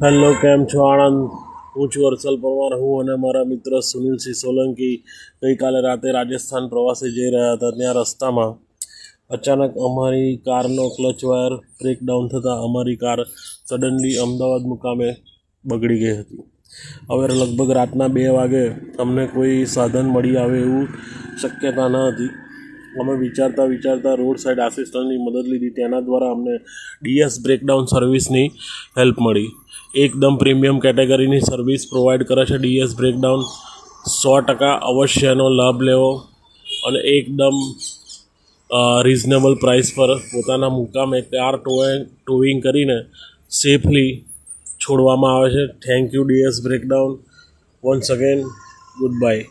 Hello, કેમ છો આણંદ? હું છું હર્ષલ પરમાર, હું અને મારા મિત્ર સુનિલસિંહ સોલંકી ગઈકાલે રાતે રાજસ્થાન પ્રવાસે જઈ રહ્યા હતા. ત્યાં રસ્તામાં અચાનક અમારી કારનો ક્લચ વાયર બ્રેકડાઉન થતાં અમારી કાર સડનલી અમદાવાદ મુકામે બગડી ગઈ હતી. હવે લગભગ રાતના બે વાગે અમને કોઈ સાધન મળી આવે એવું શક્યતા ન હતી. અમે વિચારતા વિચારતા રોડ સાઈડ આસિસ્ટન્ટની મદદ લીધી. તેના દ્વારા અમને ડીએસ બ્રેકડાઉન સર્વિસની હેલ્પ મળી. એકદમ પ્રીમિયમ કેટેગરીની સર્વિસ પ્રોવાઈડ કરે છે. ડીએસ બ્રેકડાઉન સો ટકા અવશ્ય એનો લાભ લેવો અને એકદમ રિઝનેબલ પ્રાઇસ પર પોતાના મુકામે કાર ટોવિંગ કરીને સેફલી છોડવામાં આવે છે. Thank you DS breakdown. Once again good bye